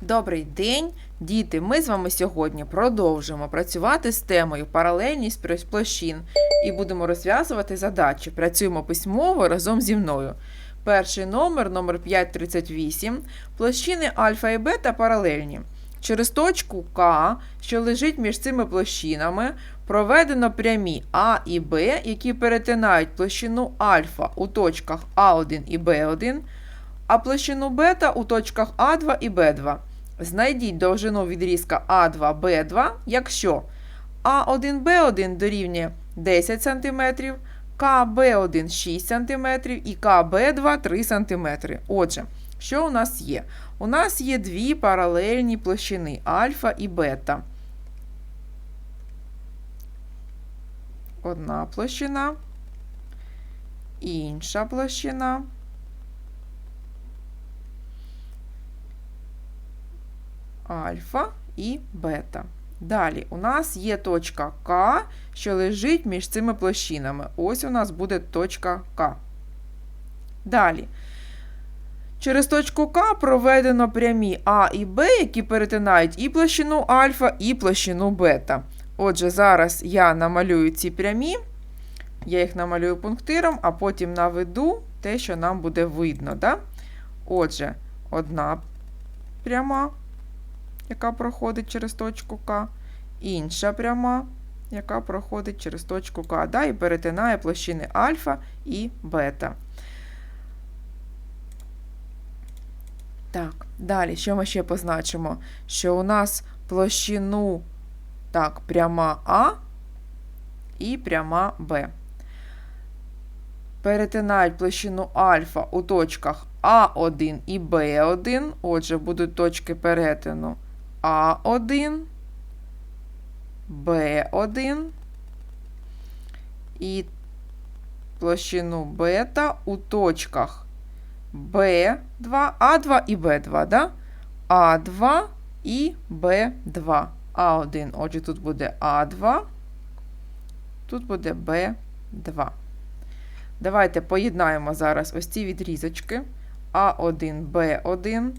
Добрий день, діти! Ми з вами сьогодні продовжимо працювати з темою паралельність площин і будемо розв'язувати задачі. Працюємо письмово разом зі мною. Перший номер, номер 538. Площини альфа і бета паралельні. Через точку К, що лежить між цими площинами, проведено прямі А і Б, які перетинають площину альфа у точках А1 і Б1, а площину бета у точках А2 і Б2. Знайдіть довжину відрізка А2, Б2, якщо А1, Б1 дорівнює 10 см, КБ1 6 см і КБ2 3 см. Отже, що у нас є? У нас є дві паралельні площини альфа і бета. Одна площина, інша площина. Альфа і бета. Далі у нас є точка К, що лежить між цими площинами. Ось у нас буде точка К. Далі. Через точку К проведено прямі А і Б, які перетинають і площину альфа, і площину бета. Отже, зараз я намалюю ці прямі, я їх намалюю пунктиром, а потім наведу те, що нам буде видно. Да? Отже, одна пряма яка проходить через точку К, інша пряма, яка проходить через точку К, да, і перетинає площини альфа і бета. Так, далі, що ми ще позначимо? Що у нас площину так, пряма А і пряма Б. Перетинають площину альфа у точках А1 і Б1. Отже, будуть точки перетину А1, Б1 і площину бета у точках Б2, А2 і Б2, да? А2 і Б2. А1, отже, тут буде А2, тут буде Б2. Давайте поєднаємо зараз ось ці відрізочки А1, Б1,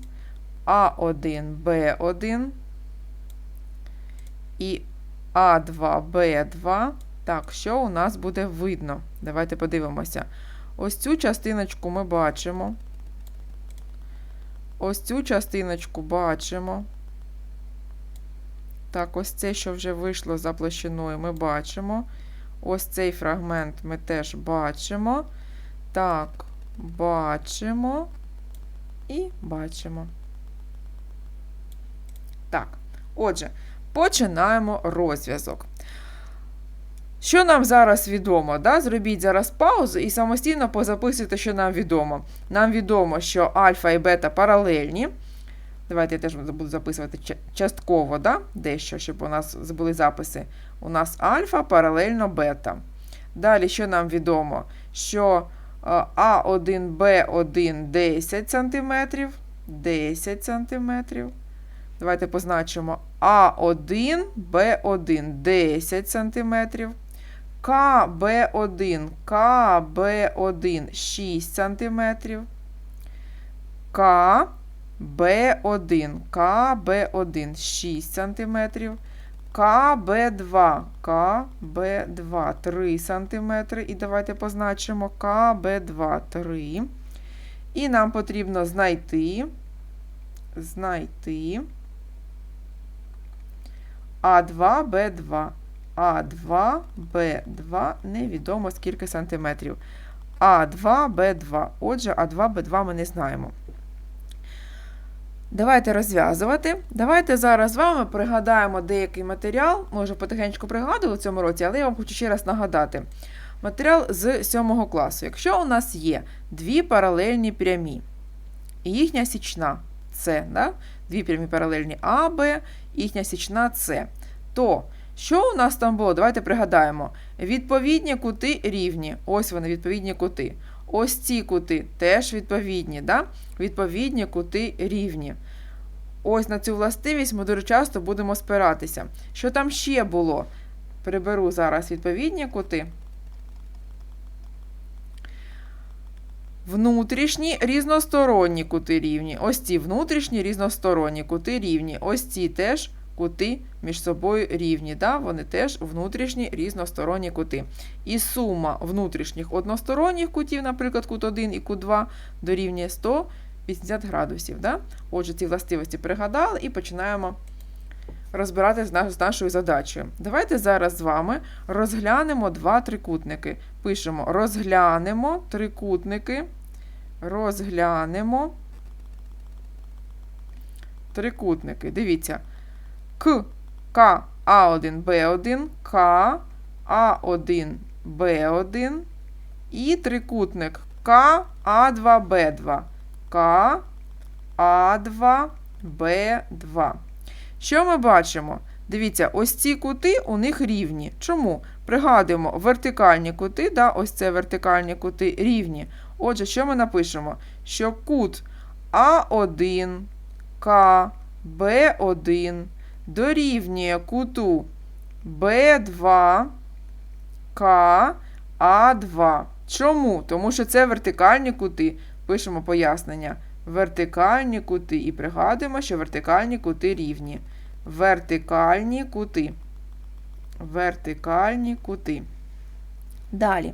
А1, Б1 і А2, Б2. Так, що у нас буде видно? Давайте подивимося. Ось цю частиночку ми бачимо. Ось цю частиночку бачимо. Так, ось це, що вже вийшло за площиною, ми бачимо. Ось цей фрагмент ми теж бачимо. Так, бачимо і бачимо. Так, отже, починаємо розв'язок. Що нам зараз відомо? Да? Зробіть зараз паузу і самостійно позаписуйте, що нам відомо. Нам відомо, що альфа і бета паралельні. Давайте я теж буду записувати частково, да? дещо, щоб у нас були записи. У нас альфа паралельно бета. Далі, що нам відомо? Що е, А1, Б1 10 см. 10 см. Давайте позначимо А1, Б1 10 см. КБ1, КБ1 6 см. К Б1, КБ1 6 см. КБ2, КБ2 3 см. І давайте позначимо КБ2 3. І нам потрібно знайти, знайти А2, Б2. А2, Б2, невідомо скільки сантиметрів. А2, Б2. Отже, А2, Б2 ми не знаємо. Давайте розв'язувати. Давайте зараз з вами пригадаємо деякий матеріал. Може, потихеньку пригадували в цьому році, але я вам хочу ще раз нагадати. Матеріал з 7 класу. Якщо у нас є дві паралельні прямі, і їхня січна С, да? дві прямі паралельні А, Б, їхня січна С, то що у нас там було? Давайте пригадаємо. Відповідні кути рівні. Ось вони, відповідні кути. Ось ці кути теж відповідні. Да? Відповідні кути рівні. Ось на цю властивість ми дуже часто будемо спиратися. Що там ще було? Приберу зараз відповідні кути. Внутрішні різносторонні кути рівні. Ось ці внутрішні різносторонні кути рівні. Ось ці теж кути між собою рівні. Да? Вони теж внутрішні різносторонні кути. І сума внутрішніх односторонніх кутів, наприклад, кут 1 і кут 2, дорівнює 180 градусів. Да? Отже, ці властивості пригадали і починаємо розбирати з нашою задачею. Давайте зараз з вами розглянемо два трикутники. Пишемо розглянемо трикутники. Розглянемо трикутники. Дивіться. К, К, А1, Б1, К, А1, Б1 і трикутник К, А2, Б2. К, А2, Б2. Що ми бачимо? Дивіться, ось ці кути у них рівні. Чому? Пригадуємо, вертикальні кути, да, ось це вертикальні кути рівні. Отже, що ми напишемо? Що кут А1, К, Б1 дорівнює куту Б2, К, А2. Чому? Тому що це вертикальні кути. Пишемо пояснення. Вертикальні кути. І пригадуємо, що вертикальні кути рівні. Вертикальні кути. Вертикальні кути. Далі.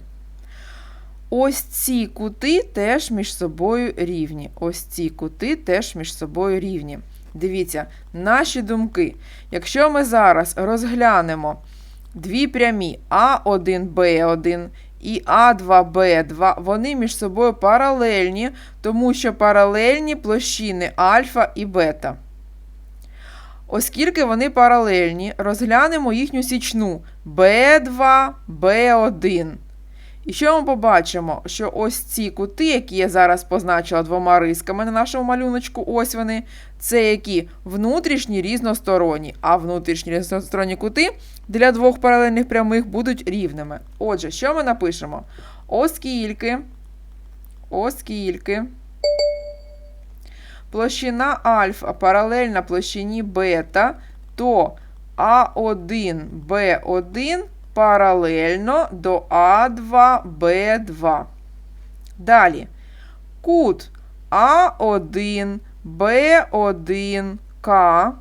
Ось ці кути теж між собою рівні. Ось ці кути теж між собою рівні. Дивіться, наші думки. Якщо ми зараз розглянемо дві прямі А1, Б1 і А2, Б2, вони між собою паралельні, тому що паралельні площини альфа і бета. Оскільки вони паралельні, розглянемо їхню січну B2, B1. І що ми побачимо? Що ось ці кути, які я зараз позначила двома рисками на нашому малюночку, ось вони, це які внутрішні різносторонні, а внутрішні різносторонні кути для двох паралельних прямих будуть рівними. Отже, що ми напишемо? Оскільки, оскільки площина альфа паралельна площині бета, то А1, Б1 паралельно до А2, Б2. Далі. Кут А1, Б1, К.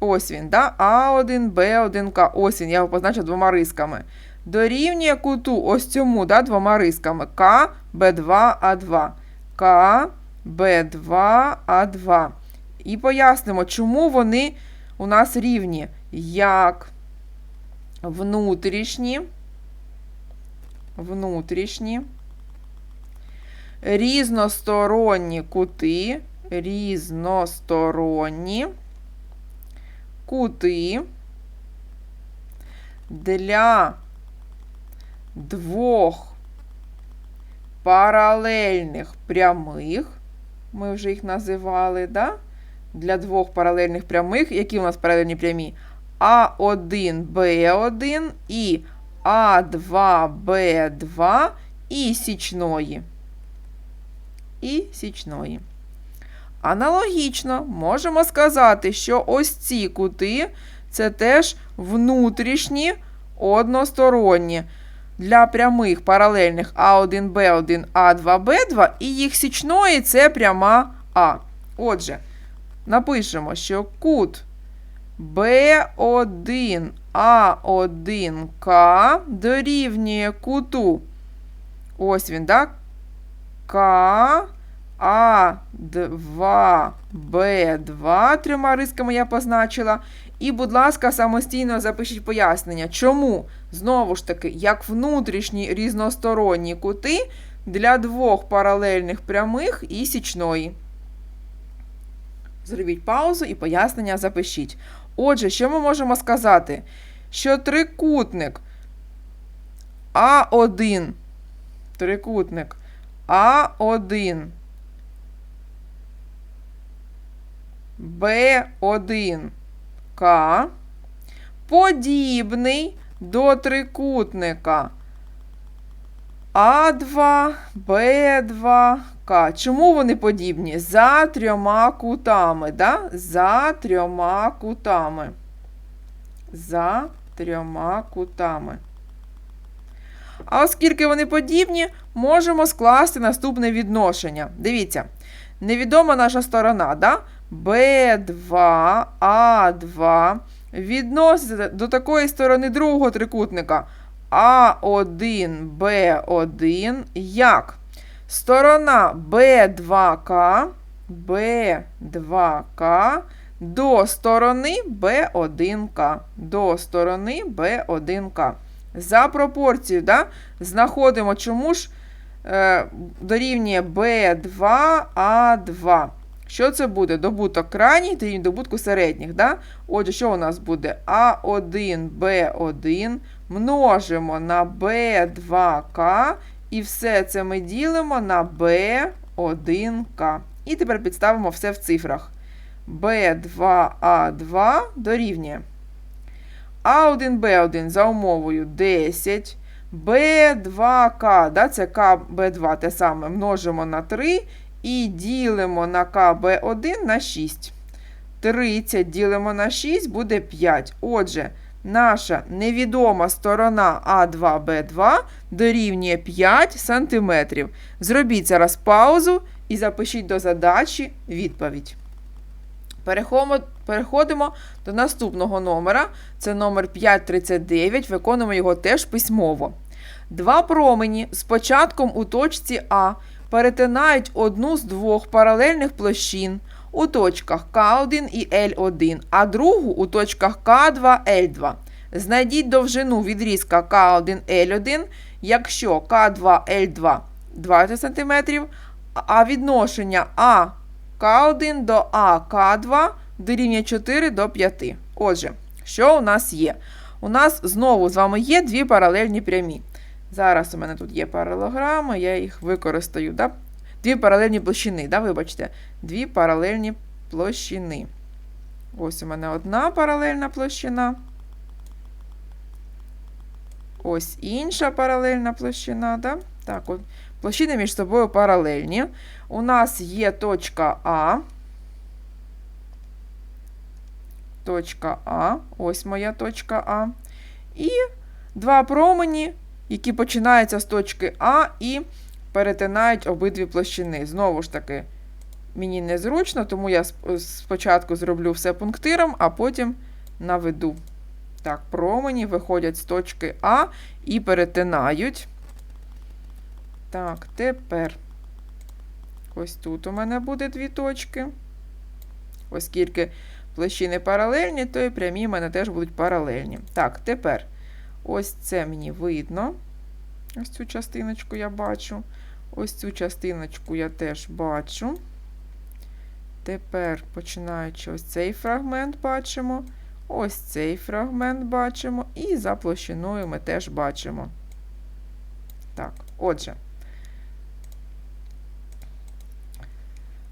Ось він, да? А1, Б1, К. Ось він, я його позначив двома рисками. Дорівнює куту ось цьому, да, двома рисками. К, Б2, А2. К, Б2, А2. І пояснимо, чому вони у нас рівні. Як внутрішні, внутрішні, різносторонні кути, різносторонні кути для двох паралельних прямих, ми вже їх називали, да? для двох паралельних прямих, які у нас паралельні прямі? А1, Б1 і А2, Б2 і січної. І січної. Аналогічно можемо сказати, що ось ці кути це теж внутрішні односторонні для прямих паралельних А1, Б1, А2, Б2 і їх січної це пряма А. Отже, напишемо, що кут Б1 А1К дорівнює куту. Ось він, так? К А2 Б2 трьома рисками я позначила. І, будь ласка, самостійно запишіть пояснення. Чому? Знову ж таки, як внутрішні різносторонні кути для двох паралельних прямих і січної. Зробіть паузу і пояснення запишіть. Отже, що ми можемо сказати? Що трикутник А1, трикутник А1, Б1, К. Подібний до трикутника А2, Б2, К. Чому вони подібні? За трьома кутами. Да? За трьома кутами. За трьома кутами. А оскільки вони подібні, можемо скласти наступне відношення. Дивіться, невідома наша сторона, да? B2, A2 відноситься до такої сторони другого трикутника А1, Б1 як? Сторона B2К, B2К до сторони B1К. До сторони B1К. За пропорцією, да, знаходимо, чому ж е, дорівнює B2A2. Що це буде? Добуток крайніх дорівнює добутку середніх. Да? Отже, що у нас буде? А1, Б1 множимо на B2К, і все це ми ділимо на B1К. І тепер підставимо все в цифрах. B2A2 дорівнює. А1, Б1 за умовою 10. Б2К, да, це КБ2 те саме, множимо на 3 і ділимо на КБ1 на 6. 30 ділимо на 6 буде 5. Отже, наша невідома сторона А2Б2 дорівнює 5 см. Зробіть зараз паузу і запишіть до задачі відповідь. Переходимо, до наступного номера. Це номер 539. Виконуємо його теж письмово. Два промені з початком у точці А перетинають одну з двох паралельних площин у точках К1 і Л1, а другу у точках К2, Л2. Знайдіть довжину відрізка К1, Л1, якщо К2, Л2 20 см, а відношення А К1 до А К2 дорівнює 4 до 5. Отже, що у нас є? У нас знову з вами є дві паралельні прямі. Зараз у мене тут є паралограми, я їх використаю. Да? Дві паралельні площини, да, вибачте, дві паралельні площини. Ось у мене одна паралельна площина. Ось інша паралельна площина. Да? Так, от, площини між собою паралельні. У нас є точка А. Точка А. Ось моя точка А. І два промені, які починаються з точки А і перетинають обидві площини. Знову ж таки, мені незручно, тому я спочатку зроблю все пунктиром, а потім наведу. Так, промені виходять з точки А і перетинають. Так, тепер ось тут у мене буде дві точки. Оскільки площини паралельні, то і прямі в мене теж будуть паралельні. Так, тепер ось це мені видно. Ось цю частиночку я бачу. Ось цю частиночку я теж бачу. Тепер, починаючи ось цей фрагмент, бачимо. Ось цей фрагмент бачимо. І за площиною ми теж бачимо. Так, отже.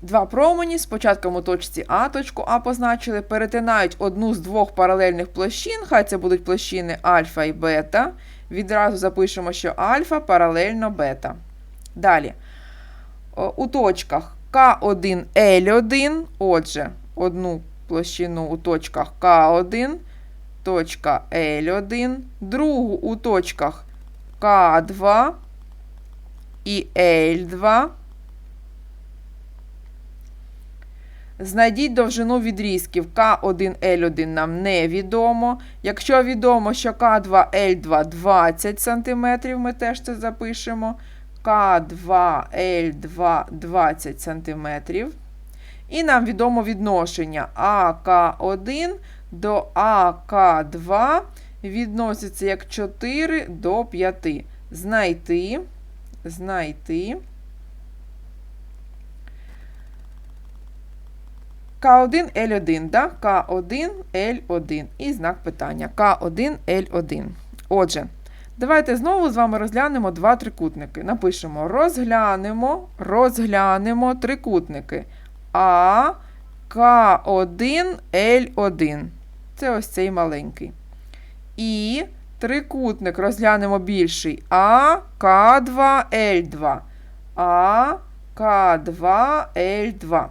Два промені з початком у точці А, точку А позначили, перетинають одну з двох паралельних площин, хай це будуть площини альфа і бета. Відразу запишемо, що альфа паралельно бета. Далі. У точках К1, Л1, отже, одну площину у точках К1, точка Л1, другу у точках К2 і Л2. Знайдіть довжину відрізків К1, Л1 нам невідомо. Якщо відомо, що К2, Л2 20 см, ми теж це запишемо. К2, Л2 20 см. І нам відомо відношення АК1 до АК2 відноситься як 4 до 5. Знайти, знайти. К1, Л1, да? К1, Л1. І знак питання. К1, Л1. Отже, давайте знову з вами розглянемо два трикутники. Напишемо: розглянемо, розглянемо трикутники. А, К1, Л1. Це ось цей маленький. І трикутник розглянемо більший. А, К2, Л2. А, К2, Л2.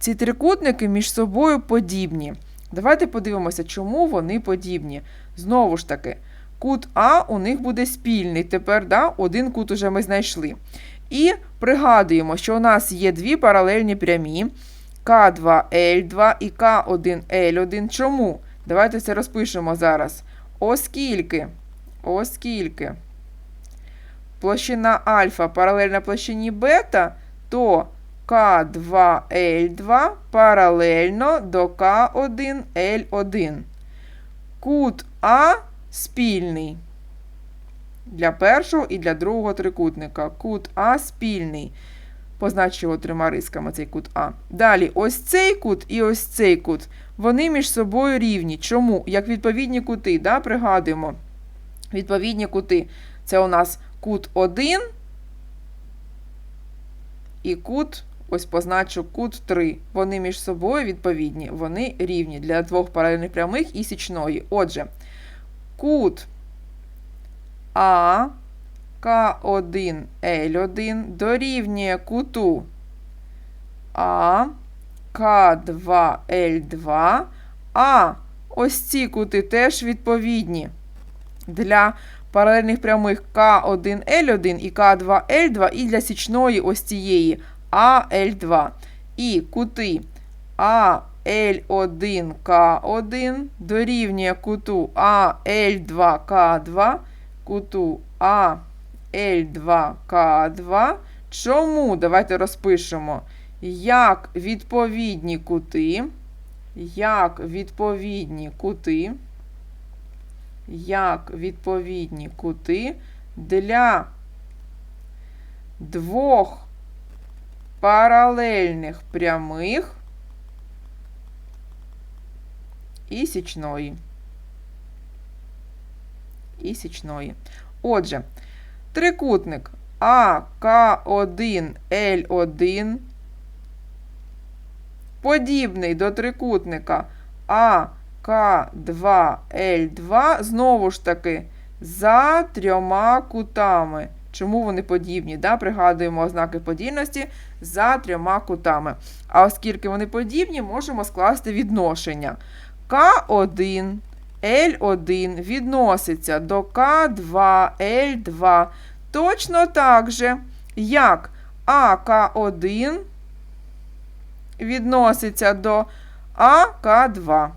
Ці трикутники між собою подібні. Давайте подивимося, чому вони подібні. Знову ж таки, Кут А у них буде спільний. Тепер да, один кут уже ми знайшли. І пригадуємо, що у нас є дві паралельні прямі К2Л2 і К1Л1. Чому? Давайте це розпишемо зараз. Оскільки, оскільки площина альфа паралельна площині бета, то К2Л2 паралельно до К1Л1. Кут А спільний. Для першого і для другого трикутника. Кут А спільний. Позначу його трьома рисками цей кут А. Далі, ось цей кут і ось цей кут. Вони між собою рівні. Чому? Як відповідні кути, да, пригадуємо. Відповідні кути. Це у нас кут 1 і кут, ось позначу кут 3. Вони між собою відповідні, вони рівні для двох паралельних прямих і січної. Отже, кут А К1 Л1 дорівнює куту А К2 Л2. А ось ці кути теж відповідні для паралельних прямих К1 Л1 і К2 Л2 і для січної ось цієї АЛ2. І кути АЛ1 К1 дорівнює куту АЛ2 К2, куту АЛ2 К2. Чому? Давайте розпишемо. Як відповідні кути, як відповідні кути, як відповідні кути для двох паралельних прямих і січної. І січної. Отже, трикутник АК1 Л1 подібний до трикутника АК2 Л2, знову ж таки, за трьома кутами. Чому вони подібні? Да? Пригадуємо ознаки подільності за трьома кутами. А оскільки вони подібні, можемо скласти відношення. К1, Л1 відноситься до К2, Л2 точно так же, як АК1 відноситься до АК2.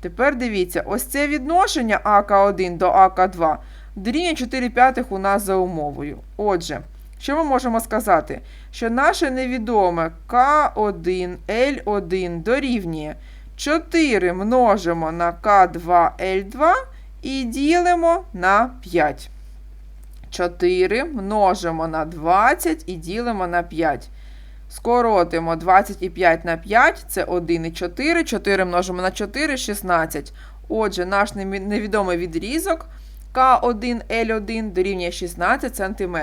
Тепер дивіться, ось це відношення АК1 до АК2 дорівнює 4 п'ятих у нас за умовою. Отже, що ми можемо сказати? Що наше невідоме К1, Л1 дорівнює 4 множимо на К2, Л2 і ділимо на 5. 4 множимо на 20 і ділимо на 5. Скоротимо 25 на 5, це 1 і 4. 4 множимо на 4 16. Отже, наш невідомий відрізок К1, Л1 дорівнює 16 см.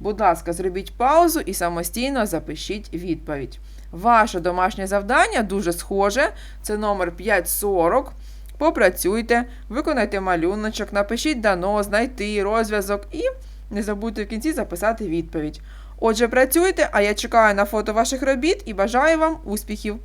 Будь ласка, зробіть паузу і самостійно запишіть відповідь. Ваше домашнє завдання дуже схоже. Це номер 540. Попрацюйте, виконайте малюночок, напишіть дано, знайти розв'язок і не забудьте в кінці записати відповідь. Отже, працюйте, а я чекаю на фото ваших робіт і бажаю вам успіхів!